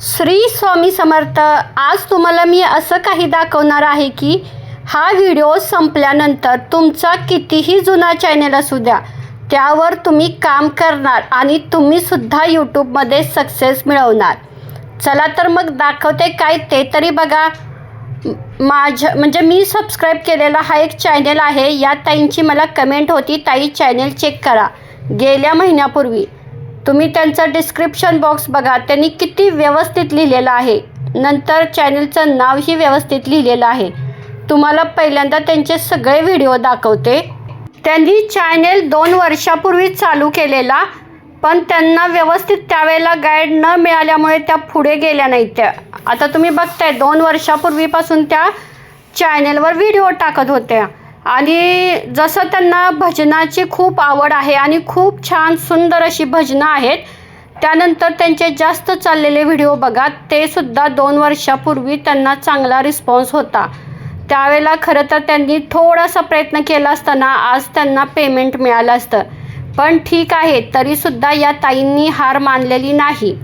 श्री स्वामी समर्थ आज तुम्हाला मी असं काही दाखवणार आहे की हा व्हिडिओ संपल्यानंतर तुमचा कितीही जुना चॅनल असू द्या त्यावर तुम्ही काम करणार आणि तुम्हीसुद्धा यूट्यूबमध्ये सक्सेस मिळवणार. चला तर मग दाखवते काय ते तरी बघा. माझ्या म्हणजे मी सबस्क्राईब केलेला हा एक चॅनल आहे या ताईंची मला कमेंट होती ताई चॅनल चेक करा. गेल्या महिन्यापूर्वी. तुम्ही त्यांचं डिस्क्रिप्शन बॉक्स बघा. त्यांनी किती व्यवस्थित लिहिलेलं आहे. नंतर चॅनलचं नावही व्यवस्थित लिहिलेलं आहे. तुम्हाला पहिल्यांदा त्यांचे सगळे व्हिडिओ दाखवते. त्यांनी चॅनेल दोन वर्षापूर्वी चालू केलेला पण त्यांना व्यवस्थित त्यावेळेला गाईड न मिळाल्यामुळे त्या पुढे गेल्या नाहीत. त्या आता तुम्ही बघताय दोन वर्षापूर्वीपासून त्या चॅनेलवर व्हिडिओ टाकत होत्या. आणि जसं त्यांना भजनाची खूप आवड आहे आणि खूप छान सुंदर अशी भजनं आहेत त्यानंतर त्यांचे जास्त चाललेले व्हिडिओ बघा ते सुद्धा दोन वर्षापूर्वी त्यांना चांगला रिस्पॉन्स होता. त्यावेळेला खरं तर त्यांनी थोडासा प्रयत्न केला असताना आज त्यांना पेमेंट मिळालं असतं. पण ठीक आहे तरीसुद्धा या ताईंनी हार मानलेली नाही.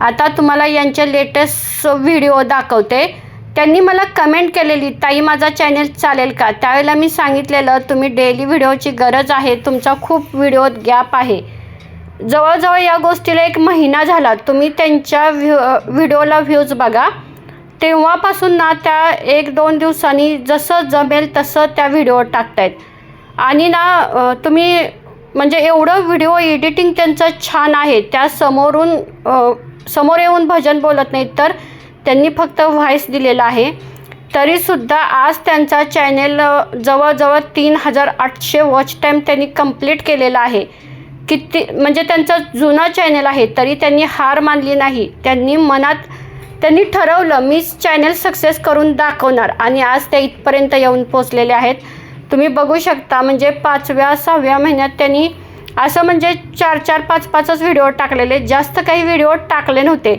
आता तुम्हाला यांचे लेटेस्ट व्हिडिओ दाखवते. त्यांनी मला कमेंट केलेली ताई माझा चॅनेल चालेल का? त्यावेळेला मी सांगितलेलं तुम्ही डेली व्हिडिओची गरज आहे तुमचा खूप व्हिडिओत गॅप आहे. जवळजवळ या गोष्टीला एक महिना झाला तुम्ही त्यांच्या व्ह्यू व्हिडिओला व्ह्यूज बघा. तेव्हापासून ना त्या एक दोन दिवसांनी जसं जमेल तसं त्या व्हिडिओ टाकतायत. आणि ना तुम्ही म्हणजे एवढं व्हिडिओ एडिटिंग त्यांचं छान आहे त्या समोरून समोर येऊन भजन बोलत नाहीत तर त्यांनी फक्त व्हॉईस दिलेला आहे. तरीसुद्धा आज त्यांचा चॅनेल जवळजवळ तीन हजार आठशे वॉच टाईम त्यांनी कंप्लीट केलेला आहे. किती म्हणजे त्यांचा जुना चॅनल आहे तरी त्यांनी हार मानली नाही. त्यांनी मनात त्यांनी ठरवलं मी चॅनल सक्सेस करून दाखवणार. आणि आज ते इथपर्यंत येऊन पोचलेले आहेत. तुम्ही बघू शकता म्हणजे पाचव्या सहाव्या महिन्यात त्यांनी असं म्हणजे चार चार पाच पाचच व्हिडिओ टाकलेले. जास्त काही व्हिडिओ टाकले नव्हते.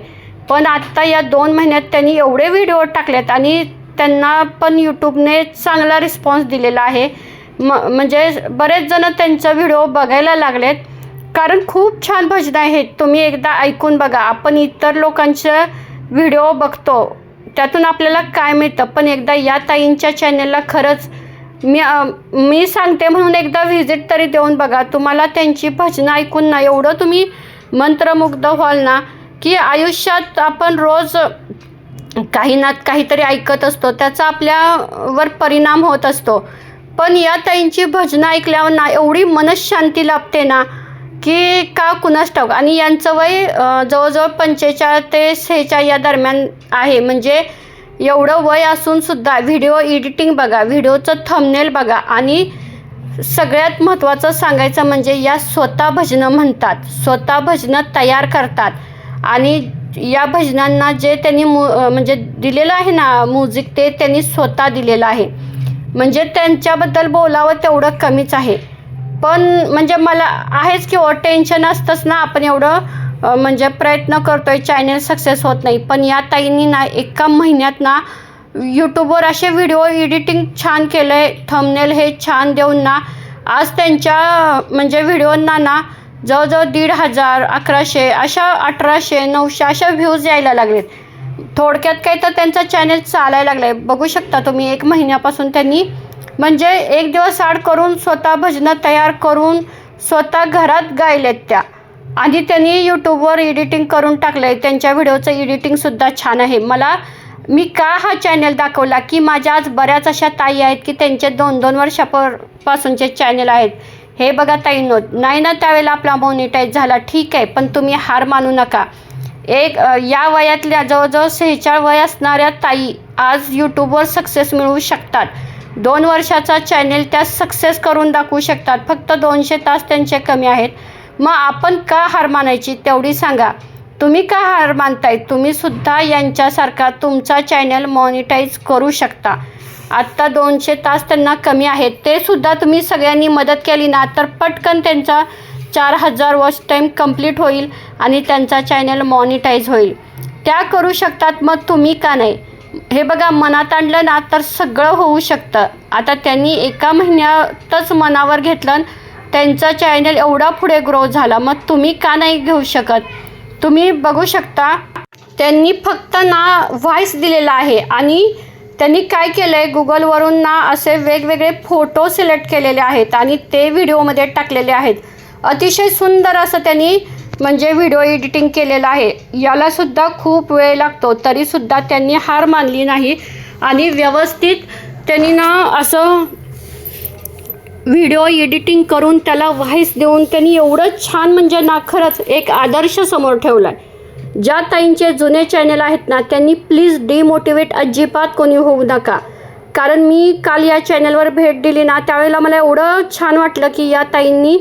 पण आत्ता या दोन महिन्यात त्यांनी एवढे व्हिडिओ टाकलेत आणि त्यांना पण यूट्यूबने चांगला रिस्पॉन्स दिलेला आहे. म म्हणजे बरेच जण त्यांचा व्हिडिओ बघायला लागलेत. कारण खूप छान भजनं आहेत तुम्ही एकदा ऐकून बघा. आपण इतर लोकांचं व्हिडिओ बघतो. त्यातून आपल्याला काय मिळतं? पण एकदा या ताईंच्या चॅनलला खरंच मी मी सांगते म्हणून एकदा व्हिजिट तरी देऊन बघा. तुम्हाला त्यांची भजनं ऐकून ना एवढं तुम्ही मंत्रमुग्ध व्हाल ना की आयुष्यात आपण रोज काही ना काहीतरी ऐकत असतो त्याचा आपल्यावर परिणाम होत असतो. पण या ताईंची भजनं ऐकल्यावर ना एवढी मनशांती लाभते ना की का कुणास ठाऊक? आणि यांचं वय जवळजवळ पंचेचाळ ते सेहेचाळ या दरम्यान आहे. म्हणजे एवढं वय असूनसुद्धा व्हिडिओ एडिटिंग बघा व्हिडिओचं थंबनेल बघा आणि सगळ्यात महत्त्वाचं सांगायचं म्हणजे या स्वतः भजनं म्हणतात. स्वतः भजनं तयार करतात. आणि या भजनांना जे त्यांनी मु म्हणजे दिलेलं आहे ना म्युझिक ते त्यांनी स्वतः दिलेलं आहे. म्हणजे त्यांच्याबद्दल बोलावं तेवढं कमीच आहे. पण म्हणजे मला आहेच की ओ टेन्शन असतंच ना आपण एवढं म्हणजे प्रयत्न करतोय चॅनल सक्सेस होत नाही. पण या ताईंनी ना एका महिन्यात ना यूट्यूबवर असे व्हिडिओ एडिटिंग छान केलं आहे थंबनेल हे छान देऊन ना आज त्यांच्या म्हणजे व्हिडिओंना ना जवळजवळ दीड हजार अकराशे अशा अठराशे नऊशे अशा व्ह्यूज यायला लागलेत थोडक्यात काय तर त्यांचा चॅनल चालायला लागला आहे बघू शकता तुम्ही एक महिन्यापासून त्यांनी म्हणजे एक दिवस आड करून स्वतः भजनं तयार करून स्वतः घरात गायलेत त्या. आणि त्यांनी यूट्यूबवर एडिटिंग करून टाकलं आहे त्यांच्या व्हिडिओचं एडिटिंगसुद्धा छान आहे. मला मी का हा चॅनल दाखवला? की माझ्या आज बऱ्याच अशा ताई आहेत की त्यांचे दोन दोन वर्षापासूनचे चॅनल आहेत. हे बघा ताई नो नाही ना त्यावेळेला आपला मोनिटाईज झाला ठीक आहे पण तुम्ही हार मानू नका. एक या वयातल्या जवळजवळ सेहेचाळ वय असणाऱ्या ताई आज यूट्यूबवर सक्सेस मिळवू शकतात. दोन वर्षाचा चॅनेल त्या सक्सेस करून दाखवू शकतात. फक्त दोनशे तास त्यांचे कमी आहेत. मग आपण का हार मानायची तेवढी सांगा. तुम्ही का हार मानताय? तुम्ही सुद्धा यांच्यासारखा तुमचा चॅनल मॉनिटाईज करू शकता. आत्ता दोनशे तास त्यांना कमी आहेत. ते सुद्धा तुम्ही सगळ्यांनी मदत केली ना तर पटकन त्यांचा चार हजार वॉच टाईम कंप्लीट होईल आणि त्यांचा चॅनल मॉनिटाईज होईल. त्या करू शकतात मग तुम्ही का नाही? हे बघा मनात आणलं ना तर सगळं होऊ शकतं. आता त्यांनी एका महिन्यातच मनावर घेतलं त्यांचा चॅनल एवढा पुढे ग्रो झाला. मग तुम्ही का नाही घेऊ शकत? तुम्ही बघू शकता त्यांनी फक्त ना व्हॉइस दिलेला आहे आणि त्यांनी काय केलं आहे गुगलवरून ना असे वेगवेगळे फोटो सिलेक्ट केलेले आहेत आणि ते व्हिडिओमध्ये टाकलेले आहेत. अतिशय सुंदर असं त्यांनी म्हणजे व्हिडिओ एडिटिंग केलेलं आहे. यालासुद्धा खूप वेळ लागतो. तरीसुद्धा त्यांनी हार मानली नाही आणि व्यवस्थित त्यांनी ना असं व्हिडिओ एडिटिंग करून त्याला व्हाईस देऊन त्यांनी एवढं छान म्हणजे ना खरंच एक आदर्श समोर ठेवला आहे ज्या ताईंचे जुने चॅनल आहेत ना त्यांनी प्लीज डिमोटिवेट अजिबात कोणी होऊ नका. कारण मी काल या चॅनलवर भेट दिली ना त्यावेळेला मला एवढं छान वाटलं की या ताईंनी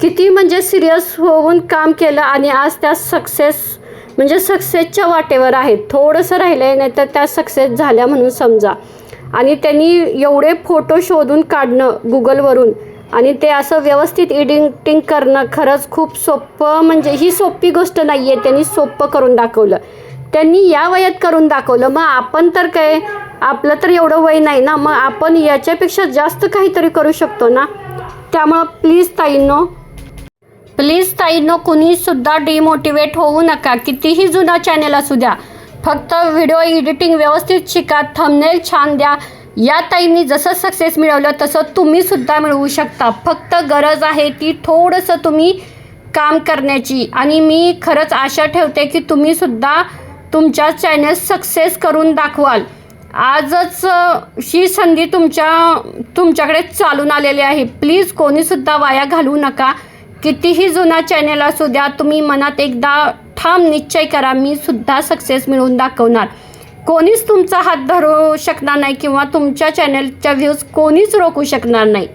किती म्हणजे सिरियस होऊन काम केलं आणि आज त्या सक्सेस म्हणजे सक्सेसच्या वाटेवर आहेत. थोडंसं राहिलं आहे नाही तर त्या सक्सेस झाल्या म्हणून समजा. आणि त्यांनी एवढे फोटो शोधून काढणं गुगलवरून आणि ते असं व्यवस्थित एडिटिंग करणं खरंच खूप सोपं म्हणजे ही सोपी गोष्ट नाही आहे त्यांनी सोपं करून दाखवलं. त्यांनी या वयात करून दाखवलं. मग आपण तर काय? आपलं तर एवढं वय नाही ना. मग आपण याच्यापेक्षा जास्त काहीतरी करू शकतो ना? त्यामुळं प्लीज ताईंनो प्लीज ताईंनो कुणीसुद्धा डिमोटिवेट होऊ नका. कितीही जुना चॅनेल असू द्या. फक्त व्हिडिओ एडिटिंग व्यवस्थित शिका. थंबनेल छान द्या. या ताईंनी जसं सक्सेस मिळवलं तसं तुम्हीसुद्धा मिळवू शकता. फक्त गरज आहे ती थोडंसं तुम्ही काम करण्याची. आणि मी खरंच आशा ठेवते की तुम्हीसुद्धा तुमच्या चॅनल सक्सेस करून दाखवाल. आजच ही संधी तुमच्या तुमच्याकडे चालून आलेली आहे. प्लीज कोणीसुद्धा वाया घालवू नका. कितीही जुना चॅनल असू द्या तुम्ही मनात एकदा ठाम निश्चय करा मी सुद्धा सक्सेस मिळवून दाखवणार. कोणीच तुमचा हात धरू शकणार नाही किंवा तुमच्या चॅनलच्या व्ह्यूज कोणीच रोखू शकणार नाही.